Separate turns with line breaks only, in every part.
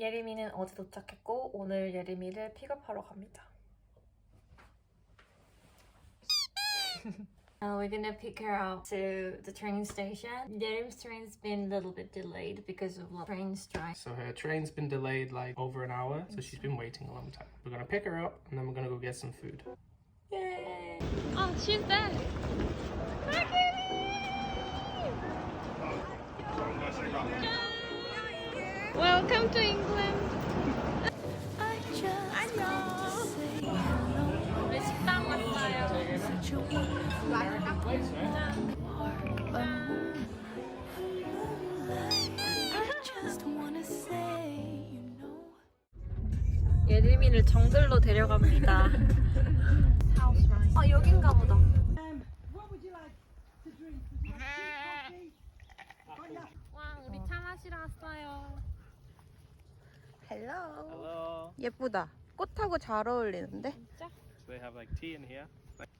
예림이는 어제 도착했고 오늘 예림이를 픽업하러 갑니다. Uh, we're gonna pick her up to the train station. Yerim's train's been a little bit delayed because of the train strike.
So her train's been delayed like over an hour, so she's been waiting a long time. We're gonna pick her up and then we're gonna go get some food.
Yay! Oh, she's there! Welcome to England. 우리 식당 왔어요. 예림이를 정글로 데려갑니다. 아 여긴가 보다. 와 우리 차 마시러 왔어요.
헬로.
Hello.
예쁘다. 꽃하고 잘 어울리는데?
So they have like tea in here.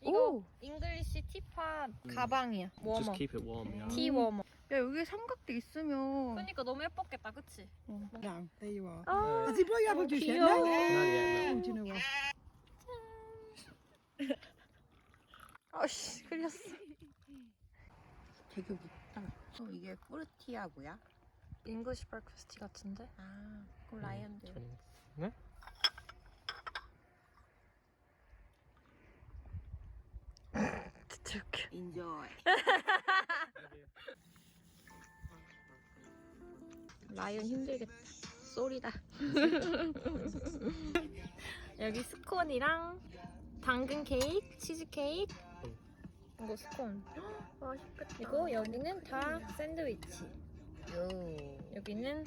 이거 잉글리시 티팟 가방이야. 워머.
Just keep it warm, yeah.
티 워머.
야 여기 삼각대 있으면
그러니까 너무 예뻤겠다, 그치?
No, there you are.
아,
he brought you apple juice yet?
귀여워.
No?
Not yet,
Oh, do you know what?
아씨 흘렸어. 되게 묻다. 어, 이게 뿌르티아고야?
잉글리시 브렉퍼스트 같은데?
아, 그럼 라이언들.
네?
진짜 웃겨.
인조이. 라이언 힘들겠다. 쏘리다.
여기 스콘이랑 당근 케이크, 치즈 케이크. 이거 스콘.
맛있겠다.
그리고 여기는 다 샌드위치.
요.
여기는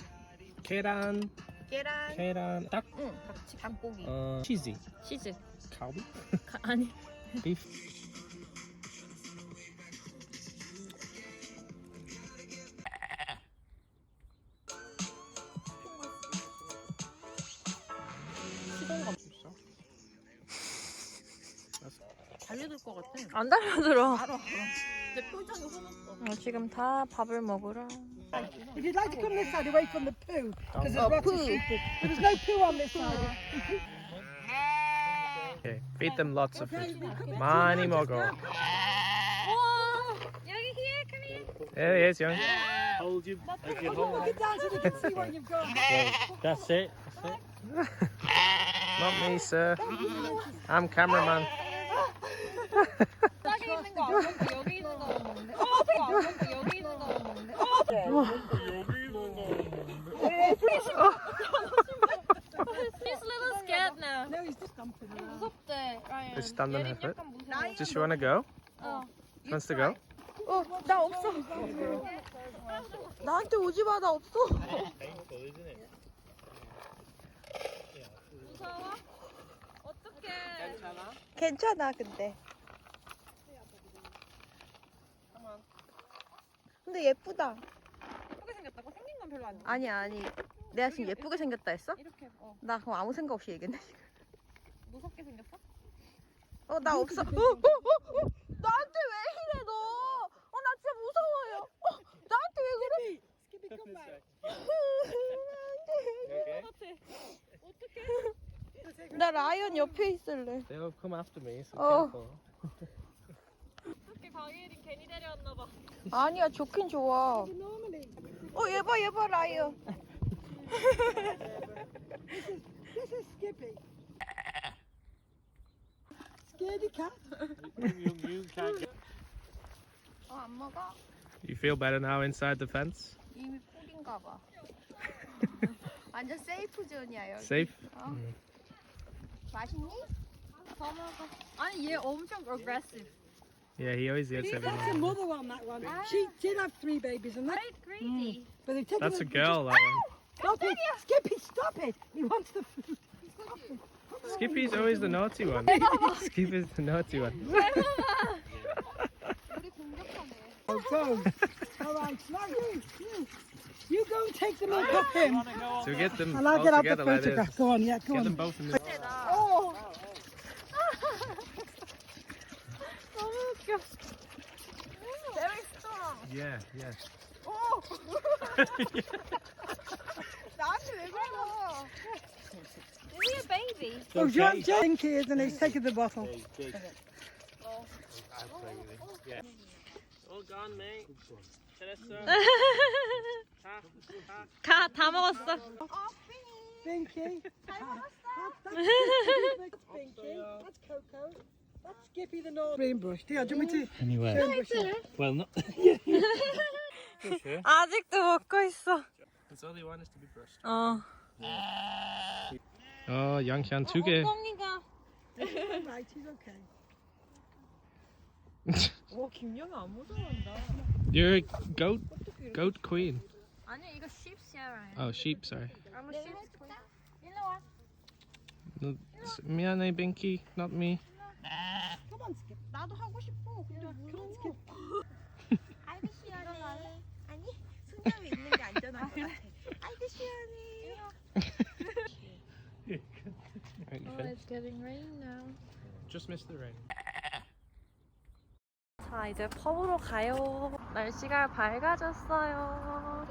계란,
계란.
계란, 닭,
응, 닭치 닭고기.
어, 치즈,
치즈.
갈비,
가, 아니.
beef.
달려들 것 같아.
안 달려들어.
알아, 알아. 내 표정이 화났어.
어, 지금 다 밥을 먹으러. Thank you.
If you'd like to come this side away from the poo, because there's
oh,
rotten stupid. There was no poo on this side.
okay, feed them lots of food. Mani
Mogo. Whoa! Yogi here, come here.
There he is, Yogi. Hold you.
If you look it down so they can see where you've gone.
That's it. That's it. Not me, sir. I'm cameraman. her foot.
약간 무서워.
Does she want to go?
어.
Wants to go?
어, 나 없어. 나한테 오지 마, 나 없어.
무서워? 어떡해.
괜찮아, 근데. 근데 예쁘다.
예쁘게 생겼다고? 생긴 건 별로 안 좋아.
아니, 아니. 내가 지금 예쁘게 생겼다 했어?
이렇게, 어.
나 그럼 아무 생각 없이 얘기했네.
무섭게 생겼어?
어, 나 없어. 어, 어, 어, 어. 나한테 왜 이래, 너? 어, 나 진짜 무서워요. 어, 나한테 왜 그래?
Come back.
어떡해.
나 라이언 옆에 있을래.
They'll come after me, so
Oh.
careful.
어떡해, 강혜린 괜히 데려왔나 봐.
아니야, 좋긴 좋아. 어, 얘 봐, 얘 봐, 라이언.
this is Skippy. Scaredy cat.
어, 안 먹어?
You feel better now inside the fence?
이미 꿀인가 봐. 완전 세이프 존이야, 여기.
Safe?
맛있니?
더 먹어. 아니, 얘 엄청 aggressive.
Yeah, he always gets
That's
everyone.
a mother on that one. She did have three babies, and that,
Right, crazy.
but they've taken
That's a
them-
girl, that one.
Stop it, Skippy! Stop it! He wants the food.
Skippy's always the naughty one. Skippy's the naughty one.
Oh. All right, you. Go and take him.
So we get them
And I'll get out the
together
photograph. Go on, yeah, go
Get them
on.
both in the...
Oh!
oh my God. Very
strong. Yeah,
yeah. Oh! Is he a baby?
Oh, John Jenky, isn't he? He's taking the bottle.
All gone, mate.
가 다 먹었어.
Binky. That's Binky. That's Coco. That's Skippy the North. Green brush. Yeah, do you want me to
Anyway, well, not.
아직도 먹고 있어.
That's all they want is to be brushed.
어.
어, 양치한 두 개.
엉덩이가.
Right, he's okay.
와 김영아 안 무서워한다.
You're a goat, goat queen.
아니 이거 sheeps야라요.
Oh, sheep. Sorry.
I'm a sheep queen. 일로 와.
No, s- 미안해, Binky. Not me.
Come on, Skip.
나도 하고 싶어. 근데
Come on, Skip.
아이고 시원해. 아니 손잡이 있는 게 안전할 것 같아. 아이고 시원해.
It's getting rain now.
Just missed the rain.
자 이제 펍으로 가요. 날씨가 밝아졌어요.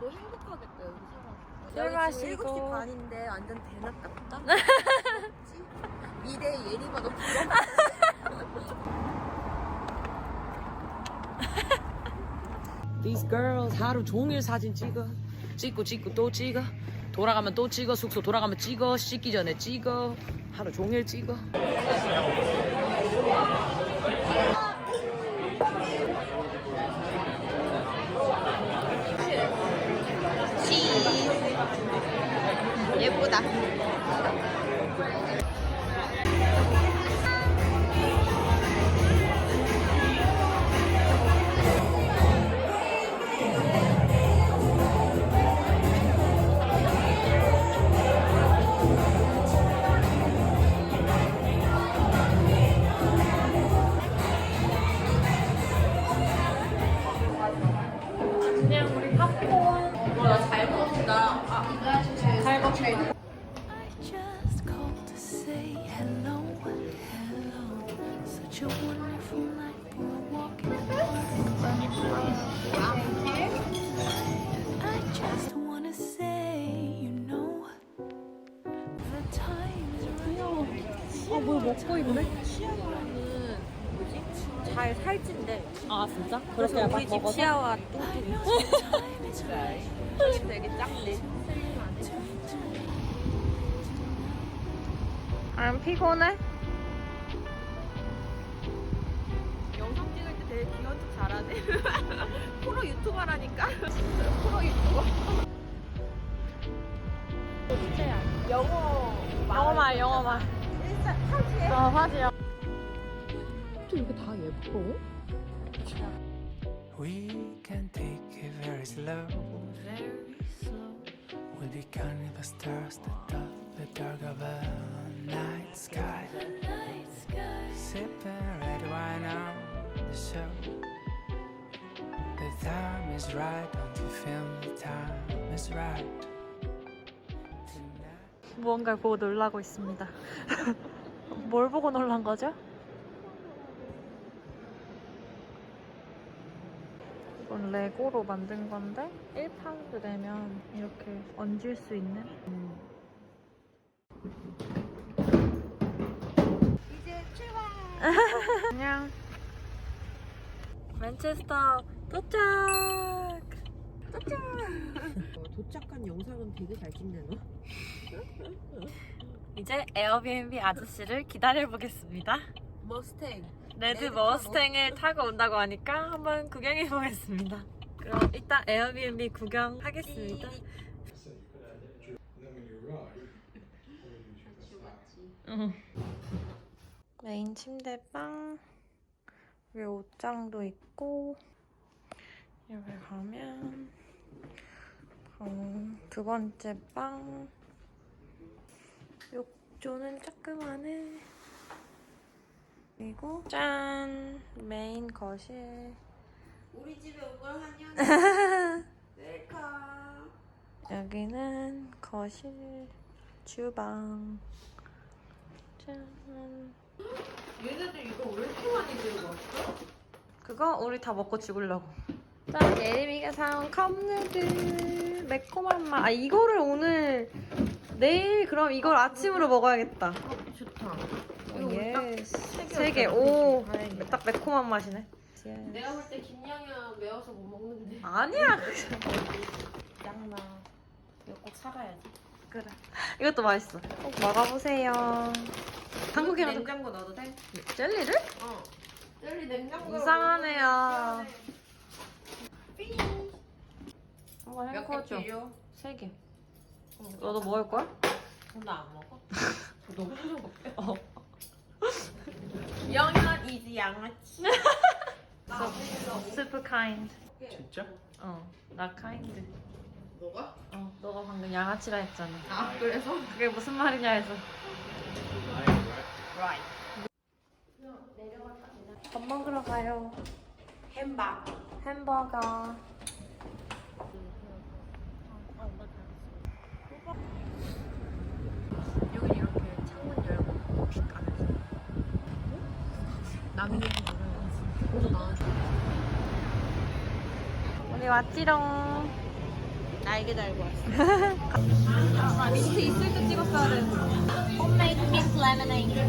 너 행복하겠다 여기 살아.
술 마시고.
7시 반인데 완전 대낮 같다. 미래 예리가 너 부러워.
These girls 하루 종일 사진 찍어 찍고 찍고 또 찍어 돌아가면 또 찍어 숙소 돌아가면 찍어 씻기 전에 찍어 하루 종일 찍어
예쁘다.
아뭘 먹고 있네?
잘 살찐대.
아 진짜?
그래서 우리 집 치아와 뚱뚱이.
Time is right.
털이 되게 작네.
안 피곤해?
영상 찍을 때 되게 귀여운 척 잘하네. 프로 유튜버라니까. 프로 유튜버. 영어
영어 말 영어 말.
일단 하지에.
어 화지야.
We can take it very slow.
Very slow.
We'll be counting the stars that dot the dark of a night sky.
The night sky.
Sipping red wine on the show. The time is right, don't you feel the time is right?
무언가를 보고 놀라고 있습니다. 뭘 보고 놀란 거죠? 이건 레고로 만든 건데 1파운드 내면 이렇게 얹을 수 있는
이제 출발.
안녕 맨체스터 도착
도착한 영상은 되게 잘 찍네 너.
이제 에어비앤비 아저씨를 기다려 보겠습니다
머스탱.
레드
레드
머스탱을 타고 온다고 하니까 한번 구경해 보겠습니다. 그럼 이따 에어비앤비 구경하겠습니다. 응. 메인 침대방 위에 옷장도 있고 여기 가면 방, 두 번째 방욕 조는 조그만해 그리고 짠 메인 거실
우리 집에 온 걸 환영해. 웰컴.
여기는 거실 주방 짠
얘네들 이거 왜 이렇게 많이 들고 왔어?
그거 우리 다 먹고 죽으려고 짠 예림이가 사온 컵누들 매콤한 맛. 아 이거를 오늘 내일 그럼 이걸 아침으로 먹어야겠다.
좋다.
예스. 세 개. 오. 딱 매콤한 맛이네.
내가 볼 때 김양이야 매워서 못 먹는데.
아니야.
짱나. 이거 꼭 사가야지.
그래. 이것도 맛있어. 꼭 먹어보세요. 한국이랑 좀
냉장고 넣어도 돼?
젤리를?
어. 젤리 냉장고.
이상하네요. 한번
몇개
해보죠.
필요?
세 개. 너도 먹을 거야?
나안 먹어. 너 혼자 먹게.
어.
영현 이지 양아치.
Super kind.
진짜?
어, 나 kind.
너가?
어, 너가 방금 양아치라 했잖아.
아 그래서?
그게 무슨 말이냐 해서. 밥 먹으러 가요.
햄밥.
햄버거. 우리 왔지롱.
날개 달고 왔어.
민트 있을 때 찍었어야 돼.
Homemade mint lemonade.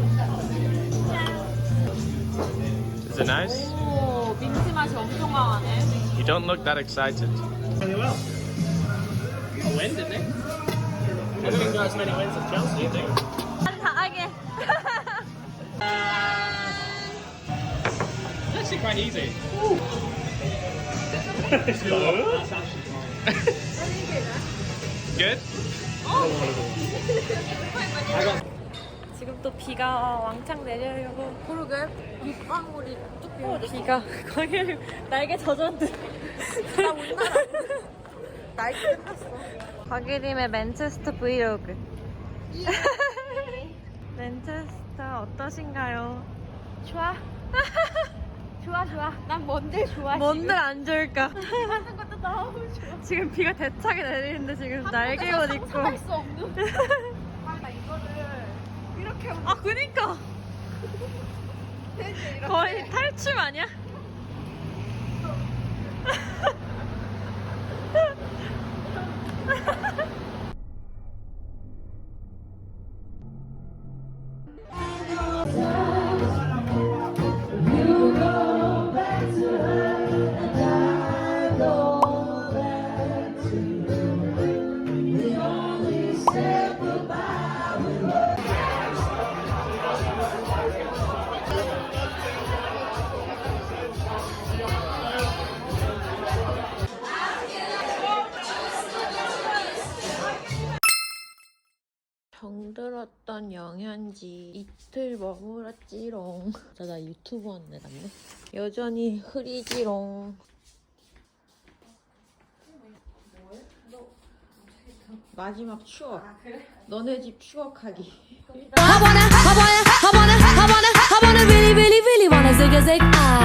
Is it nice?
오, 민트 맛이 엄청 강하네.
You don't look that excited. Really well. A win, didn't they? I didn't got as many wins as Chelsea, you think? Actually quite easy. Good?
지금 또 비가 왕창 내려요. 그러게. 빗방울이 뚝 비가 거기 날개 젖었는데. 나 우리나라. 날개 끝났어. 박예림의 맨체스터 브이로그. 맨체스터 어떠신가요? 좋아. 좋아 좋아. 난 뭔들 좋아. 뭔들 안 좋을까? 하는 것도 너무 좋아. 지금 비가 대차게 내리는데 지금 날개 옷 입고. 상상할 수 없는. 아 그니까 거의 탈춤 아니야?
정들었던 영현지 이틀 머물었지롱. 자, 나 유튜브 애 같네. 여전히 흐리지롱. 마지막 추억. 너네 집 추억하기.
I wanna, I wanna, I wanna, I wanna, I wanna really, really, really wanna zig a zig. Ah.